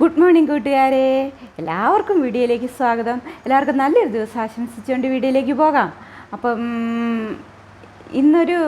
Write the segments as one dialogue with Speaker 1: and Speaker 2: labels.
Speaker 1: Good morning കൂട്ടുകാരെ. എല്ലാവർക്കും വീഡിയോയിലേക്ക് സ്വാഗതം. എല്ലാവർക്കും നല്ലൊരു ദിവസം ആശംസിച്ചുകൊണ്ട് വീഡിയോയിലേക്ക് പോകാം. അപ്പം ഇന്നൊരു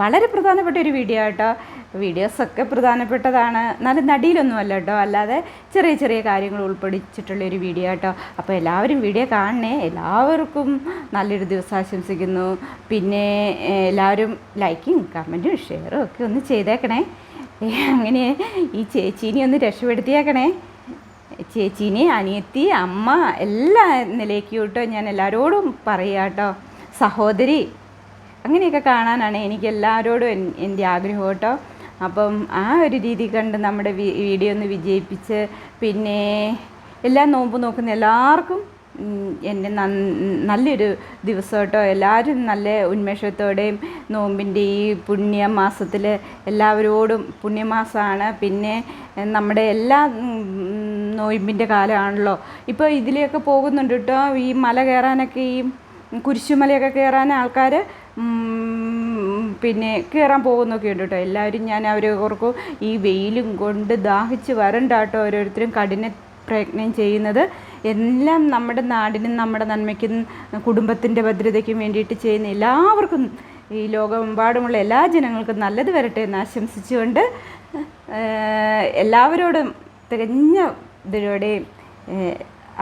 Speaker 1: വളരെ പ്രധാനപ്പെട്ട ഒരു വീഡിയോ കേട്ടോ വീഡിയോസൊക്കെ പ്രധാനപ്പെട്ടതാണ്. നല്ല നടിയിലൊന്നുമല്ല കേട്ടോ. അല്ലാതെ ചെറിയ ചെറിയ കാര്യങ്ങൾ ഉൾപ്പെടുത്തിയിട്ടുള്ള ഒരു വീഡിയോ കേട്ടോ അപ്പോൾ എല്ലാവരും വീഡിയോ കാണണേ. എല്ലാവർക്കും നല്ലൊരു ദിവസം ആശംസിക്കുന്നു. പിന്നെ എല്ലാവരും ലൈക്കും കമന്റും ഷെയറും ഒക്കെ ഒന്ന് ചെയ്തേക്കണേ. അങ്ങനെ ഈ ചേച്ചീനെ ഒന്ന് രക്ഷപ്പെടുത്തിയേക്കണേ. ചേച്ചീനെ അനിയത്തി അമ്മ എല്ലാ നിലയ്ക്കും കേട്ടോ ഞാൻ എല്ലാവരോടും പറയാം കേട്ടോ. സഹോദരി അങ്ങനെയൊക്കെ കാണാനാണ് എനിക്ക് എല്ലാവരോടും എൻ- എന്റെ ആഗ്രഹം കേട്ടോ. അപ്പം ആ ഒരു രീതി കണ്ട് നമ്മുടെ വീഡിയോ ഒന്ന് വിജയിപ്പിച്ച് പിന്നെ എല്ലാം നോമ്പ് നോക്കുന്ന എല്ലാവർക്കും എന്റെ നല്ലൊരു ദിവസം കേട്ടോ എല്ലാവരും നല്ല ഉന്മേഷത്തോടെയും നോമ്പിന്റെ ഈ പുണ്യമാസത്തിൽ എല്ലാവരോടും പുണ്യമാസമാണ്. പിന്നെ നമ്മുടെ എല്ലാ നോയമ്പിന്റെ കാലമാണല്ലോ. ഇപ്പോൾ ഇതിലെയൊക്കെ പോകുന്നുണ്ട് കേട്ടോ ഈ മല കയറാനൊക്കെ ഈ കുരിശുമലയൊക്കെ കയറാൻ ആൾക്കാർ പിന്നെ കയറാൻ പോകുന്നൊക്കെ ഉണ്ട് കേട്ടോ എല്ലാവരും ഞാൻ അവരെ ഓർക്കും ഈ വെയിലും കൊണ്ട് ദാഹിച്ച് വരണ്ട കേട്ടോ ഓരോരുത്തരും കഠിന പ്രയത്നം ചെയ്യുന്നത്. എല്ലാം നമ്മുടെ നാടിനും നമ്മുടെ നന്മയ്ക്കും കുടുംബത്തിന്റെ ഭദ്രതയ്ക്കും വേണ്ടിയിട്ട് ചെയ്യുന്ന എല്ലാവർക്കും ഈ ലോകമെമ്പാടുമുള്ള എല്ലാ ജനങ്ങൾക്കും നല്ലത് വരട്ടെ എന്ന് ആശംസിച്ചുകൊണ്ട് എല്ലാവരോടും തികഞ്ഞ ഇതിലൂടെയും ഏഹ്,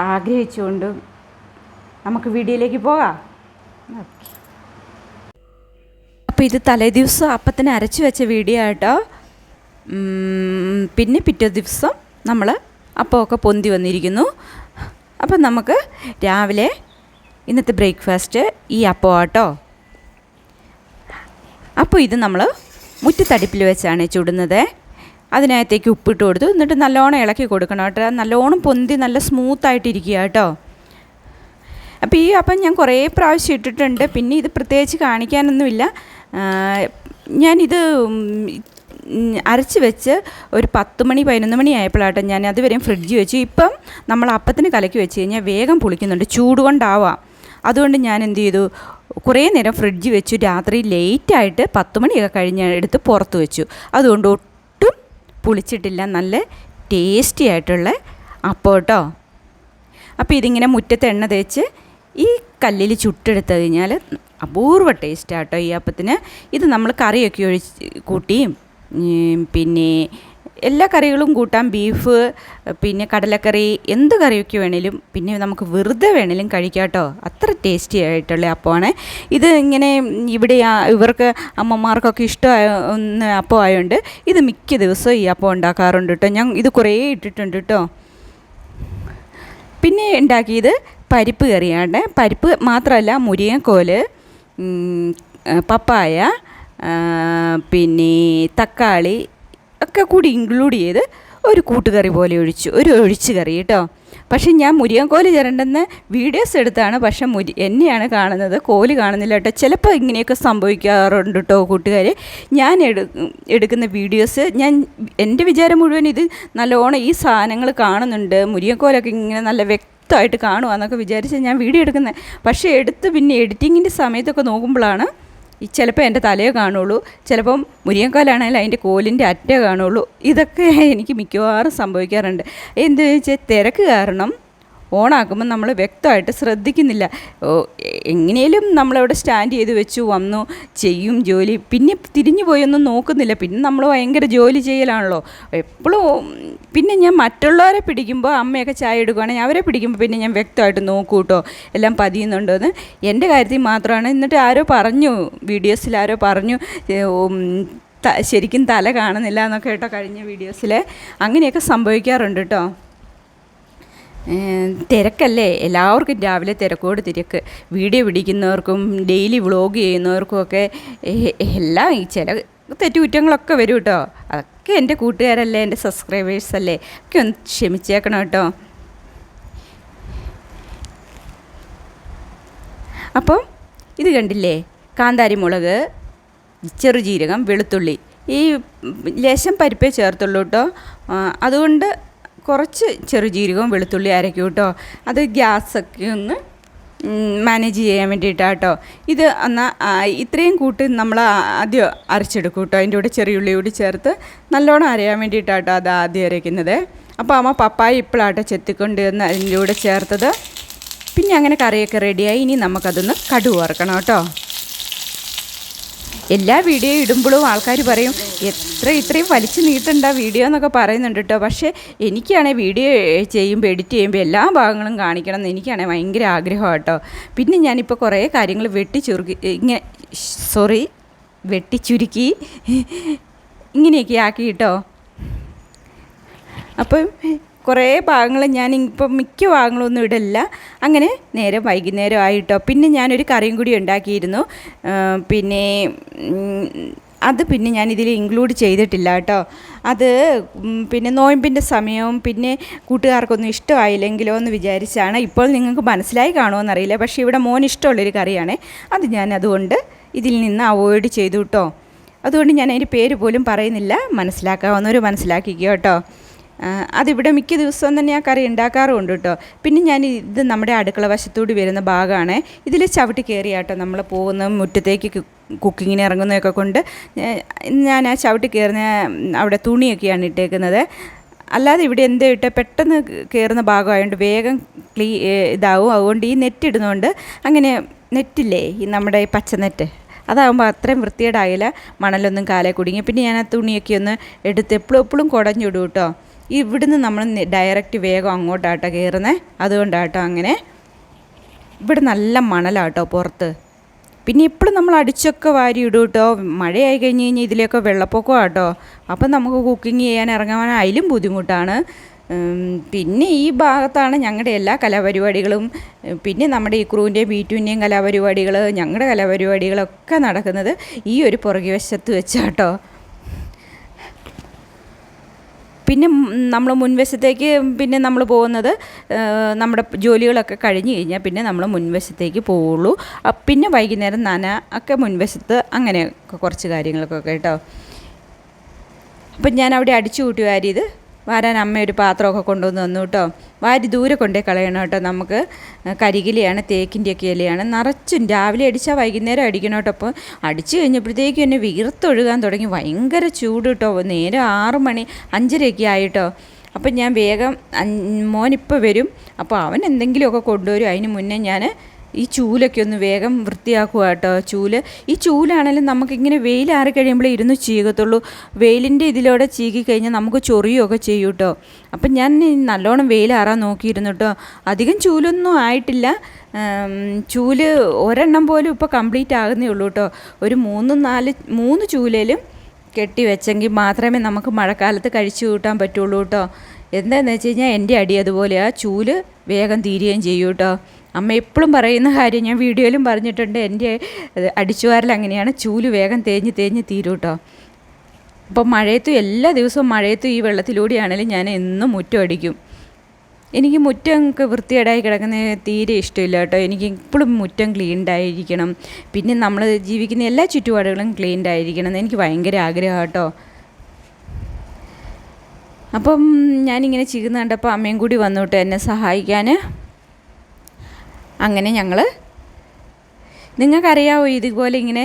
Speaker 1: ആഗ്രഹിച്ചുകൊണ്ടും നമുക്ക് വീഡിയോയിലേക്ക് പോകാം. അപ്പോൾ ഇത് തലേദിവസം അപ്പത്തിന് അരച്ച് വെച്ച വീഡിയോ ആട്ടോ. പിന്നെ പിറ്റേ ദിവസം നമ്മൾ അപ്പമൊക്കെ പൊന്തി വന്നിരിക്കുന്നു. അപ്പം നമുക്ക് രാവിലെ ഇന്നത്തെ ബ്രേക്ക്ഫാസ്റ്റ് ഈ അപ്പം ആട്ടോ അപ്പോൾ ഇത് നമ്മൾ മുറ്റത്തടുപ്പിൽ വെച്ചാണ് ചുടുന്നത്. അതിനകത്തേക്ക് ഉപ്പിട്ട് കൊടുത്തു. എന്നിട്ട് നല്ലോണം ഇളക്കി കൊടുക്കണം കേട്ടോ. നല്ലോണം പൊന്തി നല്ല സ്മൂത്തായിട്ടിരിക്കുക കേട്ടോ. അപ്പോൾ ഈ അപ്പം ഞാൻ കുറേ പ്രാവശ്യം ഇട്ടിട്ടുണ്ട്. പിന്നെ ഇത് പ്രത്യേകിച്ച് കാണിക്കാനൊന്നുമില്ല. ഞാനിത് അരച്ച് വെച്ച് ഒരു പത്ത് മണി പതിനൊന്ന് മണി ആയപ്പോഴാട്ടെ ഞാൻ അതുവരെയും ഫ്രിഡ്ജ് വെച്ചു. ഇപ്പം നമ്മൾ അപ്പത്തിന് കലക്കി വെച്ച് കഴിഞ്ഞാൽ വേഗം പുളിക്കുന്നുണ്ട് ചൂട് കൊണ്ടാവാം അതുകൊണ്ട് ഞാൻ എന്ത് ചെയ്തു? കുറേ നേരം ഫ്രിഡ്ജ് വെച്ചു. രാത്രി ലേറ്റായിട്ട് പത്ത് മണിയൊക്കെ കഴിഞ്ഞ് എടുത്ത് പുറത്ത് വെച്ചു. അതുകൊണ്ട് ഒട്ടും പുളിച്ചിട്ടില്ല. നല്ല ടേസ്റ്റി ആയിട്ടുള്ള അപ്പം കേട്ടോ. അപ്പോൾ ഇതിങ്ങനെ മുറ്റത്ത് എണ്ണ തേച്ച് ഈ കല്ലിൽ ചുട്ടെടുത്ത് കഴിഞ്ഞാൽ അപൂർവ ടേസ്റ്റാട്ടോ ഈ അപ്പത്തിന്. ഇത് നമ്മൾ കറിയൊക്കെ ഒഴിച്ച് കൂട്ടിയും പിന്നെ എല്ലാ കറികളും കൂട്ടാം. ബീഫ് പിന്നെ കടലക്കറി എന്ത് കറിയൊക്കെ വേണേലും പിന്നെ നമുക്ക് വെറുതെ വേണേലും കഴിക്കാം കേട്ടോ അത്ര ടേസ്റ്റി ആയിട്ടുള്ള അപ്പമാണ്. ഇത് ഇങ്ങനെ ഇവിടെ ഇവർക്ക് അമ്മമാർക്കൊക്കെ ഇഷ്ടമായ അപ്പം ആയതുകൊണ്ട് ഇത് മിക്ക ദിവസവും ഈ അപ്പം ഉണ്ടാക്കാറുണ്ട് കേട്ടോ ഞാൻ ഇത് കുറേ ഇട്ടിട്ടുണ്ട് കേട്ടോ പിന്നെ ഉണ്ടാക്കിയത് പരിപ്പ് കറിയാണ്. പരിപ്പ് മാത്രമല്ല മുരിങ്ങക്കോൽ പപ്പായ പിന്നെ തക്കാളി ഒക്കെ കൂടി ഇൻക്ലൂഡ് ചെയ്ത് ഒരു കൂട്ടുകറി പോലെ ഒഴിച്ചു. ഒരു ഒഴിച്ച് കറി കേട്ടോ. പക്ഷേ ഞാൻ മുരിയൻകോൽ ചിരണ്ടെന്ന് വീഡിയോസ് എടുത്താണ്. പക്ഷെ മുരി എന്നെയാണ് കാണുന്നത്. കോൽ കാണുന്നില്ല കേട്ടോ. ചിലപ്പോൾ ഇങ്ങനെയൊക്കെ സംഭവിക്കാറുണ്ട് കേട്ടോ കൂട്ടുകാർ ഞാൻ എടു എടുക്കുന്ന വീഡിയോസ് ഞാൻ എന്റെ വിചാരം മുഴുവൻ ഇത് നല്ലോണം ഈ സാധനങ്ങൾ കാണുന്നുണ്ട്. മുരിയൻകോലൊക്കെ ഇങ്ങനെ നല്ല വ്യക്തമായിട്ട് കാണുക എന്നൊക്കെ വിചാരിച്ച് ഞാൻ വീഡിയോ എടുക്കുന്നത് പക്ഷേ എടുത്ത് പിന്നെ എഡിറ്റിങ്ങിന്റെ സമയത്തൊക്കെ നോക്കുമ്പോഴാണ് ചിലപ്പോൾ എന്റെ തലയെ കാണുള്ളൂ ചിലപ്പം മുരിങ്ങക്കാലാണെങ്കിൽ അതിന്റെ കോലിന്റെ അറ്റ കാണുള്ളൂ. ഇതൊക്കെ എനിക്ക് മിക്കവാറും സംഭവിക്കാറുണ്ട്. എന്ത് വെച്ചാൽ തിരക്ക് കാരണം ഓണാക്കുമ്പോൾ നമ്മൾ വ്യക്തമായിട്ട് ശ്രദ്ധിക്കുന്നില്ല. എങ്ങനെയും നമ്മളവിടെ സ്റ്റാൻഡ് ചെയ്ത് വെച്ചു വന്നു ചെയ്യും ജോലി. പിന്നെ തിരിഞ്ഞു പോയൊന്നും നോക്കുന്നില്ല. പിന്നെ നമ്മൾ ഭയങ്കര ജോലി ചെയ്യലാണല്ലോ. എപ്പോഴും പിന്നെ ഞാൻ മറ്റുള്ളവരെ പിടിക്കുമ്പോൾ അമ്മയൊക്കെ ചായ എടുക്കുകയാണെങ്കിൽ അവരെ പിടിക്കുമ്പോൾ പിന്നെ ഞാൻ വ്യക്തമായിട്ട് നോക്കൂ കേട്ടോ. എല്ലാം പതിയുന്നുണ്ടോ എന്ന് എന്റെ കാര്യത്തിൽ മാത്രമാണ് എന്നിട്ട് ആരോ പറഞ്ഞു വീഡിയോസിൽ ആരോ പറഞ്ഞു ശരിക്കും തല കാണുന്നില്ല എന്നൊക്കെ കേട്ടോ കഴിഞ്ഞ വീഡിയോസിൽ. അങ്ങനെയൊക്കെ സംഭവിക്കാറുണ്ട് കേട്ടോ. തിരക്കല്ലേ? എല്ലാവർക്കും രാവിലെ തിരക്കോട് തിരക്ക്. വീഡിയോ പിടിക്കുന്നവർക്കും ഡെയിലി വ്ളോഗ് ചെയ്യുന്നവർക്കും ഒക്കെ എല്ലാം ചില തെറ്റുകുറ്റങ്ങളൊക്കെ വരും കേട്ടോ. അതൊക്കെ എന്റെ കൂട്ടുകാരല്ലേ എന്റെ സബ്സ്ക്രൈബേഴ്സ് അല്ലേ? ഒക്കെ ഒന്ന് ക്ഷമിച്ചേക്കണം കേട്ടോ. അപ്പം ഇത് കണ്ടില്ലേ? കാന്താരി മുളക് ചെറുജീരകം വെളുത്തുള്ളി. ഈ ലേശം പരിപ്പേ ചേർത്തുള്ളൂ കേട്ടോ. അതുകൊണ്ട് കുറച്ച് ചെറുജീരകവും വെളുത്തുള്ളി അരയ്ക്കും കേട്ടോ. അത് ഗ്യാസൊക്കെ ഒന്ന് മാനേജ് ചെയ്യാൻ വേണ്ടിയിട്ടാണ് കേട്ടോ ഇത് എന്നാൽ ഇത്രയും കൂട്ട് നമ്മൾ ആദ്യം അരച്ചെടുക്കും കേട്ടോ അതിന്റെ കൂടെ ചെറിയുള്ളി കൂടി ചേർത്ത് നല്ലോണം അരയാൻ വേണ്ടിയിട്ടാണ് കേട്ടോ അത് ആദ്യം അരയ്ക്കുന്നത്. അപ്പോൾ അമ്മ പപ്പായ ഇപ്പോഴാട്ടോ ചെത്തിക്കൊണ്ട് വന്ന് അതിന്റെ കൂടെ ചേർത്തത്. പിന്നെ അങ്ങനെ കറിയൊക്കെ റെഡിയായി ഇനി നമുക്കതൊന്ന് കടുവ് വറക്കണം കേട്ടോ എല്ലാ വീഡിയോ ഇടുമ്പോഴും ആൾക്കാർ പറയും എത്ര ഇത്രയും വലിച്ചു നീട്ടണ്ട വീഡിയോ എന്നൊക്കെ പറയുന്നുണ്ട് കേട്ടോ പക്ഷേ എനിക്കാണെങ്കിൽ വീഡിയോ ചെയ്യുമ്പോൾ എഡിറ്റ് ചെയ്യുമ്പോൾ എല്ലാ ഭാഗങ്ങളും കാണിക്കണം എന്ന് എനിക്കാണെങ്കിൽ ഭയങ്കര ആഗ്രഹമാണ് കേട്ടോ പിന്നെ ഞാനിപ്പോൾ കുറേ കാര്യങ്ങൾ വെട്ടി ചുരുക്കി ഇങ്ങനെ സോറി വെട്ടി ചുരുക്കി ഇങ്ങനെയൊക്കെ ആക്കി കേട്ടോ അപ്പം കുറേ ഭാഗങ്ങൾ ഞാൻ ഇപ്പം മിക്ക ഭാഗങ്ങളൊന്നും ഇടില്ല അങ്ങനെ നേരം വൈകുന്നേരം ആയിട്ടോ പിന്നെ ഞാനൊരു കറിയും കൂടി ഉണ്ടാക്കിയിരുന്നു. പിന്നെ അത് പിന്നെ ഞാൻ ഇതിൽ ഇൻക്ലൂഡ് ചെയ്തിട്ടില്ല കേട്ടോ. അത് പിന്നെ നോയമ്പിന്റെ സമയവും പിന്നെ കൂട്ടുകാർക്കൊന്നും ഇഷ്ടമായില്ലെങ്കിലോ എന്ന് വിചാരിച്ചാണ് ഇപ്പോൾ നിങ്ങൾക്ക് മനസ്സിലായി കാണുമെന്നറിയില്ല പക്ഷേ ഇവിടെ മോൻ ഇഷ്ടമുള്ളൊരു കറിയാണ്. അത് ഞാൻ അതുകൊണ്ട് ഇതിൽ നിന്ന് അവോയ്ഡ് ചെയ്തു കേട്ടോ. അതുകൊണ്ട് ഞാൻ അതിന്റെ പേര് പോലും പറയുന്നില്ല. മനസ്സിലാക്കാവുന്നവർ മനസ്സിലാക്കിക്കോ കേട്ടോ. അതിവിടെ മിക്ക ദിവസവും തന്നെ ആ കറി ഉണ്ടാക്കാറുമുണ്ട് കേട്ടോ. പിന്നെ ഞാൻ ഇത് നമ്മുടെ അടുക്കള വശത്തൂടി വരുന്ന ഭാഗമാണ്. ഇതിൽ ചവിട്ടി കയറിയാട്ടോ നമ്മൾ പോകുന്ന മുറ്റത്തേക്ക് കുക്കിങ്ങിന് ഇറങ്ങുന്നതൊക്കെ കൊണ്ട് ഞാൻ ആ ചവിട്ടി കയറുന്ന അവിടെ തുണിയൊക്കെയാണ് ഇട്ടേക്കുന്നത്. അല്ലാതെ ഇവിടെ എന്തോ ഇട്ട് പെട്ടെന്ന് കയറുന്ന ഭാഗമായതുകൊണ്ട് വേഗം ക്ലീ ഇതാവും. അതുകൊണ്ട് ഈ നെറ്റ് ഇടുന്നതുകൊണ്ട് അങ്ങനെ നെറ്റില്ലേ ഈ നമ്മുടെ ഈ പച്ച നെറ്റ്? അതാകുമ്പോൾ അത്രയും വൃത്തികേടായില്ല. മണലൊന്നും കാലേ കുടുങ്ങി. പിന്നെ ഞാൻ ആ തുണിയൊക്കെ ഒന്ന് എടുത്ത് എപ്പോഴും എപ്പോഴും കുടഞ്ഞിടും കേട്ടോ. ഇവിടുന്ന് നമ്മൾ ഡയറക്റ്റ് വേഗം അങ്ങോട്ടാട്ടോ കയറുന്നത് അതുകൊണ്ടാട്ടോ അങ്ങനെ. ഇവിടെ നല്ല മണലാട്ടോ പുറത്ത്. പിന്നെ ഇപ്പോഴും നമ്മൾ അടിച്ചൊക്കെ വാരി ഇടും കേട്ടോ മഴയായി കഴിഞ്ഞ് കഴിഞ്ഞാൽ ഇതിലേക്കോ വെള്ളപ്പൊക്കം ആട്ടോ അപ്പം നമുക്ക് കുക്കിംഗ് ചെയ്യാൻ ഇറങ്ങാൻ അതിലും ബുദ്ധിമുട്ടാണ്. പിന്നെ ഈ ഭാഗത്താണ് ഞങ്ങളുടെ എല്ലാ കലാപരിപാടികളും. പിന്നെ നമ്മുടെ ഈ ക്രൂവിന്റെയും ബീറ്റുവിന്റെയും കലാപരിപാടികൾ ഞങ്ങളുടെ കലാപരിപാടികളൊക്കെ നടക്കുന്നത് ഈ ഒരു പുറകെ വശത്ത് വെച്ചാട്ടോ. പിന്നെ നമ്മൾ മുൻവശത്തേക്ക് പിന്നെ നമ്മൾ പോകുന്നത് നമ്മുടെ ജോലികളൊക്കെ കഴിഞ്ഞ് കഴിഞ്ഞാൽ പിന്നെ നമ്മൾ മുൻവശത്തേക്ക് പോവുള്ളൂ. പിന്നെ വൈകുന്നേരം നന ഒക്കെ മുൻവശത്ത് അങ്ങനെയൊക്കെ കുറച്ച് കാര്യങ്ങളൊക്കെ കേട്ടോ. അപ്പം ഞാൻ അവിടെ അടിച്ചു കൂട്ടി വാരിയത് വാരാൻ അമ്മ ഒരു പാത്രമൊക്കെ കൊണ്ടുവന്ന് തന്നു കേട്ടോ. വാരി ദൂരെ കൊണ്ടേ കളയണം കേട്ടോ നമുക്ക്. കരികിലയാണ് തേക്കിന്റെയൊക്കെ ഇലയാണ്. നിറച്ചും രാവിലെ അടിച്ചാൽ വൈകുന്നേരം അടിക്കണം കേട്ടോ. അപ്പോൾ അടിച്ചു കഴിഞ്ഞപ്പോഴത്തേക്കും എന്നെ വീർത്തൊഴുകാൻ തുടങ്ങി. ഭയങ്കര ചൂട് കേട്ടോ. നേരെ ആറ് മണി അഞ്ചരയൊക്കെ ആയിട്ടോ അപ്പം ഞാൻ വേഗം മോനിപ്പോൾ വരും. അപ്പോൾ അവൻ എന്തെങ്കിലുമൊക്കെ കൊണ്ടുവരും. അതിന് മുന്നേ ഞാൻ ഈ ചൂലൊക്കെ ഒന്ന് വേഗം വൃത്തിയാക്കുക കേട്ടോ. ചൂൽ. ഈ ചൂലാണെങ്കിലും നമുക്കിങ്ങനെ വെയിലാറി കഴിയുമ്പോഴേ ഇരുന്ന് ചീകത്തുള്ളൂ. വെയിലിന്റെ ഇതിലൂടെ ചീകി കഴിഞ്ഞാൽ നമുക്ക് ചൊറിയുമൊക്കെ ചെയ്യും കേട്ടോ. അപ്പം ഞാൻ നല്ലോണം വെയിലാറാൻ നോക്കിയിരുന്നു കേട്ടോ. അധികം ചൂലൊന്നും ആയിട്ടില്ല. ചൂൽ ഒരെണ്ണം പോലും ഇപ്പോൾ കംപ്ലീറ്റ് ആകുന്നേ ഉള്ളൂ കേട്ടോ. ഒരു മൂന്ന് നാല് മൂന്ന് ചൂലയിലും കെട്ടി വെച്ചെങ്കിൽ മാത്രമേ നമുക്ക് മഴക്കാലത്ത് കഴിച്ചു കൂട്ടാൻ പറ്റുള്ളൂ കേട്ടോ. എന്താണെന്ന് വെച്ച് കഴിഞ്ഞാൽ എന്റെ അടി അതുപോലെ. ആ ചൂൽ വേഗം തീരുകയും ചെയ്യും കേട്ടോ. അമ്മ എപ്പോഴും പറയുന്ന കാര്യം ഞാൻ വീഡിയോയിലും പറഞ്ഞിട്ടുണ്ട്. എന്റെ അടിച്ചുവാരൽ അങ്ങനെയാണ്. ചൂൽ വേഗം തേഞ്ഞ് തേഞ്ഞ് തീരും കേട്ടോ അപ്പം മഴയത്തും എല്ലാ ദിവസവും മഴയത്തും ഈ വെള്ളത്തിലൂടെയാണെങ്കിലും ഞാൻ എന്നും മുറ്റം അടിക്കും. എനിക്ക് മുറ്റം വൃത്തികേടായി കിടക്കുന്നത് തീരെ ഇഷ്ടമില്ല കേട്ടോ എനിക്ക് എപ്പോഴും മുറ്റം ക്ലീൻഡ് ആയിരിക്കണം. പിന്നെ നമ്മൾ ജീവിക്കുന്ന എല്ലാ ചുറ്റുപാടുകളും ക്ലീൻഡ് ആയിരിക്കണം. എന്ന് എനിക്ക് ഭയങ്കര ആഗ്രഹമാണ് കേട്ടോ അപ്പം ഞാനിങ്ങനെ ചെയ്യുന്ന കണ്ടപ്പോൾ അമ്മയും കൂടി വന്നു കേട്ടോ എന്നെ സഹായിക്കാൻ. അങ്ങനെ ഞങ്ങൾ നിങ്ങൾക്കറിയാവോ ഇതുപോലെ ഇങ്ങനെ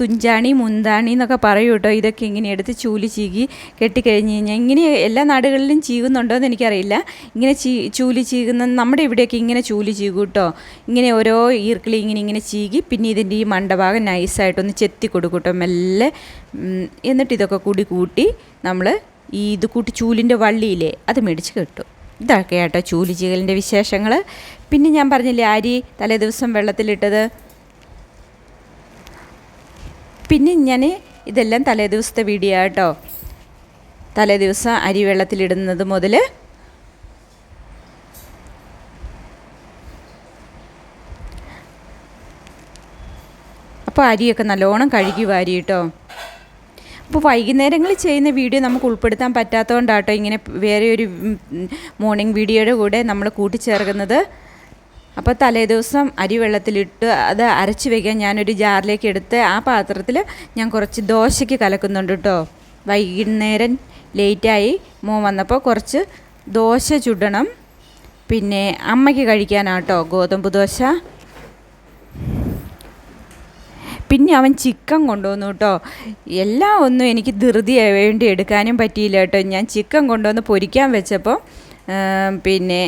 Speaker 1: തുഞ്ചാണി മുന്താണി എന്നൊക്കെ പറയൂ കേട്ടോ. ഇതൊക്കെ ഇങ്ങനെ എടുത്ത് ചൂലി ചീകി കെട്ടിക്കഴിഞ്ഞ് കഴിഞ്ഞാൽ ഇങ്ങനെ എല്ലാ നാടുകളിലും ചീകുന്നുണ്ടോ എന്ന് എനിക്കറിയില്ല. ഇങ്ങനെ ചീ ചൂലി ചീകുന്ന നമ്മുടെ ഇവിടെയൊക്കെ ഇങ്ങനെ ചൂലി ചീകും കേട്ടോ. ഇങ്ങനെ ഓരോ ഈർക്കിളി ഇങ്ങനെ ഇങ്ങനെ ചീകി പിന്നെ ഇതിന്റെ ഈ മണ്ടഭാഗം നൈസായിട്ടൊന്ന് ചെത്തി കൊടുക്കും കേട്ടോ മെല്ലെ. എന്നിട്ട് ഇതൊക്കെ കൂടി കൂട്ടി നമ്മൾ ഈ ഇത് കൂട്ടി ചൂലിന്റെ വള്ളിയില്ലേ അത് മേടിച്ച് കെട്ടും. ഇതൊക്കെ കേട്ടോ ചൂലി ചീകലിന്റെ വിശേഷങ്ങൾ. പിന്നെ ഞാൻ പറഞ്ഞില്ലേ അരി തലേ ദിവസം വെള്ളത്തിലിട്ടത്. പിന്നെ ഞാൻ ഇതെല്ലാം തലേ ദിവസത്തെ വീഡിയോ കേട്ടോ തലേ ദിവസം അരി വെള്ളത്തിലിടുന്നത് മുതൽ. അപ്പോൾ അരിയൊക്കെ നല്ലോണം കഴുകി വാരി കേട്ടോ അപ്പോൾ വൈകുന്നേരങ്ങളിൽ ചെയ്യുന്ന വീഡിയോ നമുക്ക് ഉൾപ്പെടുത്താൻ പറ്റാത്തതുകൊണ്ടാട്ടോ ഇങ്ങനെ വേറെ ഒരു മോർണിംഗ് വീഡിയോയുടെ കൂടെ നമ്മൾ കൂട്ടിച്ചേർക്കുന്നത്. അപ്പോൾ തലേ ദിവസം അരി വെള്ളത്തിലിട്ട് അത് അരച്ച് വയ്ക്കാൻ ഞാനൊരു ജാറിലേക്ക് എടുത്ത് ആ പാത്രത്തിൽ ഞാൻ കുറച്ച് ദോശയ്ക്ക് കലക്കുന്നുണ്ട് കേട്ടോ വൈകുന്നേരം ലേറ്റായി മോൻ വന്നപ്പോൾ കുറച്ച് ദോശ ചുടണം. പിന്നെ അമ്മയ്ക്ക് കഴിക്കാനാട്ടോ ഗോതമ്പ് ദോശ. പിന്നെ അവൻ ചിക്കൻ കൊണ്ടുവന്നു കേട്ടോ. എല്ലാം ഒന്നും എനിക്ക് ധൃതി വേണ്ടി എടുക്കാനും പറ്റിയില്ല കേട്ടോ. ഞാൻ ചിക്കൻ കൊണ്ടുവന്ന് പൊരിക്കാൻ വെച്ചപ്പോൾ പിന്നെ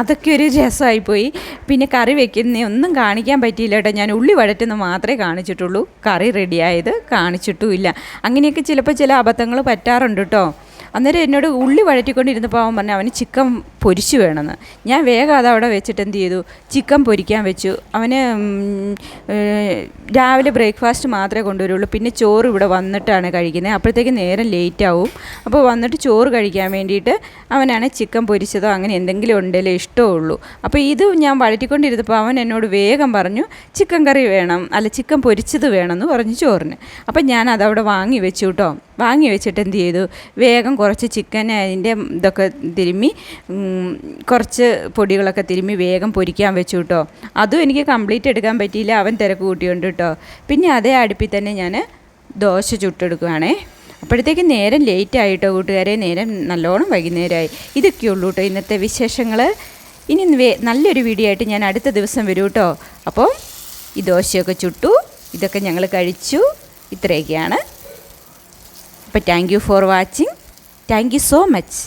Speaker 1: അതൊക്കെ ഒരു രസമായിപ്പോയി. പിന്നെ കറി വെക്കുന്ന ഒന്നും കാണിക്കാൻ പറ്റിയില്ല കേട്ടോ. ഞാൻ ഉള്ളി വഴറ്റുന്ന മാത്രമേ കാണിച്ചിട്ടുള്ളൂ. കറി റെഡിയായത് കാണിച്ചിട്ടുമില്ല. അങ്ങനെയൊക്കെ ചിലപ്പോൾ ചില അബദ്ധങ്ങൾ പറ്റാറുണ്ട് കേട്ടോ. അന്നേരം എന്നോട് ഉള്ളി വഴറ്റിക്കൊണ്ടിരുന്നപ്പോൾ അവൻ പറഞ്ഞു അവന് ചിക്കൻ പൊരിച്ചു വേണമെന്ന്. ഞാൻ വേഗം അത് അവിടെ വെച്ചിട്ട് എന്ത് ചെയ്തു? ചിക്കൻ പൊരിക്കാൻ വെച്ചു. അവന് രാവിലെ ബ്രേക്ക്ഫാസ്റ്റ് മാത്രമേ കൊണ്ടുവരുള്ളൂ. പിന്നെ ചോറ് ഇവിടെ വന്നിട്ടാണ് കഴിക്കുന്നത്. അപ്പോഴത്തേക്ക് നേരം ലേറ്റ് ആവും അപ്പോൾ വന്നിട്ട് ചോറ് കഴിക്കാൻ വേണ്ടിയിട്ട് അവനാണ് ചിക്കൻ പൊരിച്ചതോ അങ്ങനെ എന്തെങ്കിലും ഉണ്ടെങ്കിലേ ഇഷ്ടമുള്ളൂ. അപ്പോൾ ഇത് ഞാൻ വഴറ്റിക്കൊണ്ടിരുന്നപ്പോൾ അവൻ എന്നോട് വേഗം പറഞ്ഞു ചിക്കൻ കറി വേണം. അല്ല ചിക്കൻ പൊരിച്ചത് വേണമെന്ന് പറഞ്ഞു ചോറിന്. അപ്പം ഞാൻ അതവിടെ വാങ്ങി വെച്ചു കേട്ടോ. വാങ്ങി വെച്ചിട്ട് എന്ത് ചെയ്തു? വേഗം കുറച്ച് ചിക്കൻ അതിന്റെ ഇതൊക്കെ തിരുമ്മി കുറച്ച് പൊടികളൊക്കെ തിരുമ്മി വേഗം പൊരിക്കാൻ വെച്ചു കേട്ടോ അതും എനിക്ക് കംപ്ലീറ്റ് എടുക്കാൻ പറ്റിയില്ല. അവൻ തിരക്ക് കൂട്ടിയുണ്ട് കേട്ടോ പിന്നെ അതേ അടുപ്പിൽ തന്നെ ഞാൻ ദോശ ചുട്ടെടുക്കുകയാണേ അപ്പോഴത്തേക്ക് നേരം ലേറ്റ് ആയിട്ടോ കൂട്ടുകാരെ. നേരം നല്ലോണം വൈകുന്നേരമായി. ഇതൊക്കെയുള്ളൂ കേട്ടോ ഇന്നത്തെ വിശേഷങ്ങൾ ഇനി നല്ലൊരു വീഡിയോ ആയിട്ട് ഞാൻ അടുത്ത ദിവസം വരൂ കേട്ടോ അപ്പോൾ ഈ ദോശയൊക്കെ ചുട്ടു. ഇതൊക്കെ ഞങ്ങൾ കഴിച്ചു. ഇത്രയൊക്കെയാണ്. അപ്പോൾ thank you for watching thank you so much